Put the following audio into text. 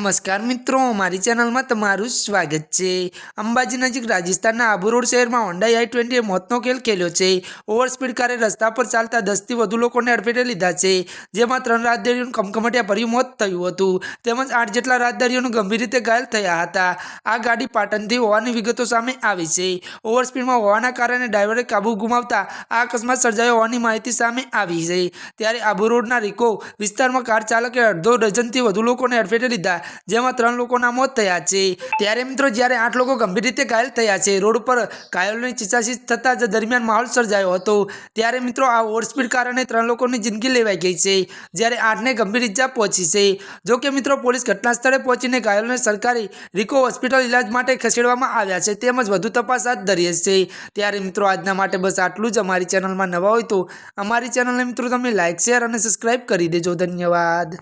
નમસ્કાર મિત્રો, મારી ચેનલમાં તમારું સ્વાગત છે. અંબાજી નજીક રાજસ્થાનના આબુ રોડ શહેરમાં હોન્ડા આઈ ટ્વેન્ટીએ મોતનો ખેલ ખેલ્યો છે. ઓવરસ્પીડ કારે રસ્તા પર ચાલતા દસથી વધુ લોકોને અડફેટે લીધા છે, જેમાં ત્રણ રાજદારીઓનું કમકમટિયા ભર્યું મોત થયું હતું. તેમજ આઠ જેટલા રાજદારીઓનું ગંભીર રીતે ઘાયલ થયા હતા. આ ગાડી પાટણથી હોવાની વિગતો સામે આવી છે. ઓવરસ્પીડમાં હોવાના કારણે ડ્રાઈવરે કાબુ ગુમાવતા આ અકસ્માત સર્જાયો હોવાની માહિતી સામે આવી છે. ત્યારે આબુ રોડના રીકો વિસ્તારમાં કાર ચાલકે અડધો ડઝનથી વધુ લોકોને અડફેટે લીધા જેમાં ત્રણ લોકોના મોત થયા છે. ત્યારે મિત્રો, જ્યારે આઠ લોકો ગંભીર રીતે ઘાયલ થયા છે, રોડ ઉપર ઘાયલોની ચીચાચીચ થતાં જ દરમિયાન માહોલ સર્જાયો હતો. ત્યારે મિત્રો, આ ઓવરસ્પીડ કારણે ત્રણ લોકોની જિંદગી લેવાઈ ગઈ છે. જ્યારે આઠને ગંભીર ઇજા પહોંચી છે. જો કે મિત્રો, પોલીસ ઘટના સ્થળે પહોંચીને ઘાયલોને સરકારી રિકો હોસ્પિટલ ઇલાજ માટે ખસેડવામાં આવ્યા છે. તેમજ વધુ તપાસ હાથ ધરી છે. ત્યારે મિત્રો, આજના માટે બસ આટલું જ. અમારી ચેનલમાં નવા હોય તો અમારી ચેનલને મિત્રો, તમે લાઇક શેર અને સબસ્ક્રાઈબ કરી દેજો. ધન્યવાદ.